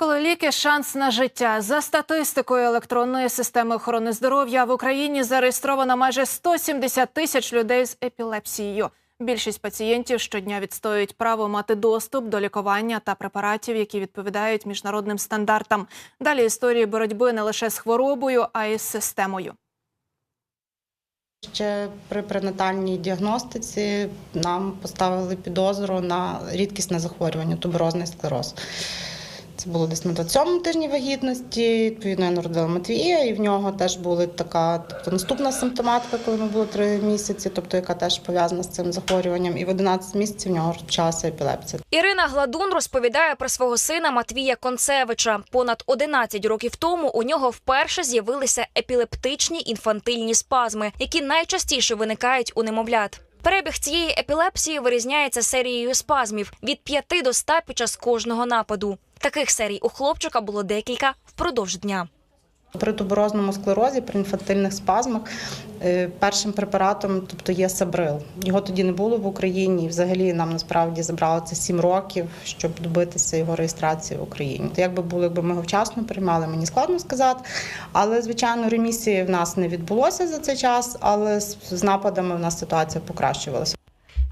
Коли ліки шанс на життя за статистикою електронної системи охорони здоров'я в Україні зареєстровано майже 170 тисяч людей з епілепсією. Більшість пацієнтів щодня відстоюють право мати доступ до лікування та препаратів, які відповідають міжнародним стандартам. Далі історії боротьби не лише з хворобою, а й з системою. Ще при пренатальній діагностиці нам поставили підозру на рідкісне захворювання туберозний склероз. Було десь на 27-му тижні вагітності. Відповідно, я народила Матвія, і в нього теж була така, тобто наступна симптоматика, коли ми було 3 місяці, тобто яка теж пов'язана з цим захворюванням. І в 11 місяців в нього розпочалася епілепсія. Ірина Гладун розповідає про свого сина Матвія Концевича. Понад 11 років тому у нього вперше з'явилися епілептичні інфантильні спазми, які найчастіше виникають у немовлят. Перебіг цієї епілепсії вирізняється серією спазмів від 5 до 100 під час кожного нападу. Таких серій у хлопчика було декілька впродовж дня. При туберозному склерозі, при інфантильних спазмах, е, першим препаратом тобто є Сабрил. Його тоді не було в Україні. І взагалі нам насправді забрало це 7 років, щоб добитися його реєстрації в Україні. То якби було, якби ми його вчасно приймали, мені складно сказати. Але звичайно, ремісії в нас не відбулося за цей час, але з нападами в нас ситуація покращувалася.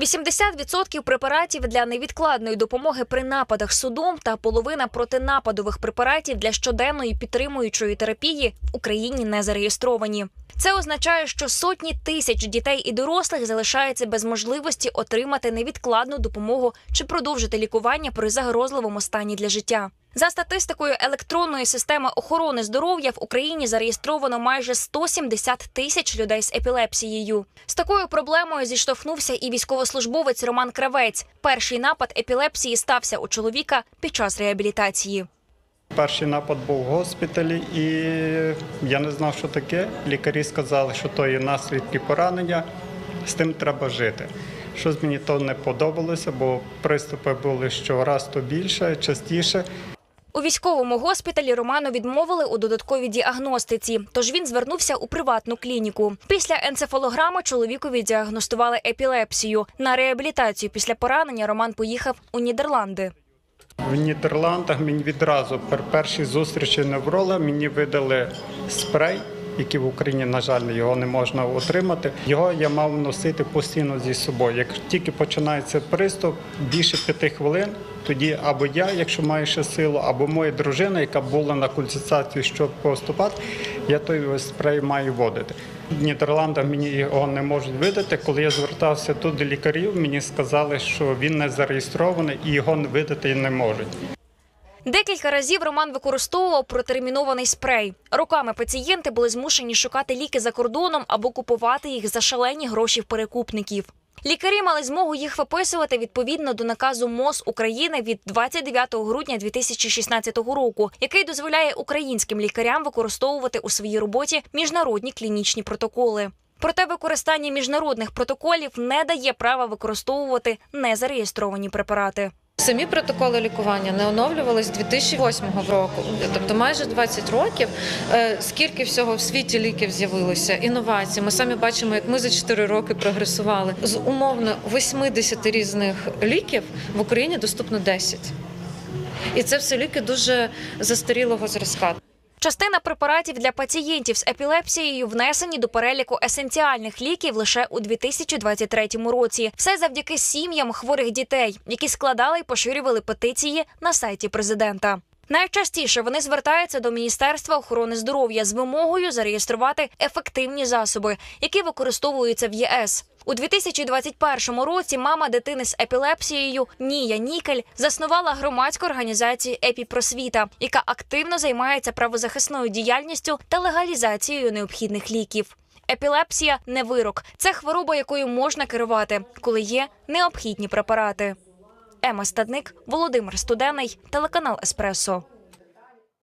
80% препаратів для невідкладної допомоги при нападах судом та половина протинападових препаратів для щоденної підтримуючої терапії в Україні не зареєстровані. Це означає, що сотні тисяч дітей і дорослих залишаються без можливості отримати невідкладну допомогу чи продовжити лікування при загрозливому стані для життя. За статистикою електронної системи охорони здоров'я в Україні зареєстровано майже 170 тисяч людей з епілепсією. З такою проблемою зіштовхнувся і військовослужбовець Роман Кравець. Перший напад епілепсії стався у чоловіка під час реабілітації. Перший напад був в госпіталі, і я не знав, що таке. Лікарі сказали, що то є наслідки поранення, з тим треба жити. Щось мені то не подобалося, бо приступи були щораз то більше, частіше. У військовому госпіталі Роману відмовили у додатковій діагностиці, тож він звернувся у приватну клініку. Після енцефалограми чоловікові діагностували епілепсію. На реабілітацію після поранення Роман поїхав у Нідерланди. В Нідерландах мені відразу при першій зустрічі невролога мені видали спрей, який в Україні, на жаль, його не можна отримати. Його я мав носити постійно зі собою. Як тільки починається приступ, більше п'яти хвилин. Тоді або я, якщо маю ще силу, або моя дружина, яка була на консультації, щоб поступати, я той спрей маю вводити. В Нідерландах мені його не можуть видати. Коли я звертався тут до лікарів, мені сказали, що він не зареєстрований і його видати не можуть. Декілька разів Роман використовував протермінований спрей. Роками пацієнти були змушені шукати ліки за кордоном або купувати їх за шалені гроші в перекупників. Лікарі мали змогу їх виписувати відповідно до наказу МОЗ України від 29 грудня 2016 року, який дозволяє українським лікарям використовувати у своїй роботі міжнародні клінічні протоколи. Проте використання міжнародних протоколів не дає права використовувати незареєстровані препарати. Самі протоколи лікування не оновлювались з 2008 року, тобто майже 20 років. Е, Скільки всього в світі ліків з'явилося, інновацій. Ми самі бачимо, як ми за 4 роки прогресували. З умовно 80 різних ліків в Україні доступно 10. І це все ліки дуже застарілого зразка. Частина препаратів для пацієнтів з епілепсією внесені до переліку есенціальних ліків лише у 2023 році. Все завдяки сім'ям хворих дітей, які складали і поширювали петиції на сайті президента. Найчастіше вони звертаються до Міністерства охорони здоров'я з вимогою зареєструвати ефективні засоби, які використовуються в ЄС. У 2021 році мама дитини з епілепсією Нія Нікель заснувала громадську організацію Епіпросвіта, яка активно займається правозахисною діяльністю та легалізацією необхідних ліків. Епілепсія не вирок, це хвороба, якою можна керувати, коли є необхідні препарати. Ема Стадник, Володимир Студений, телеканал Еспресо.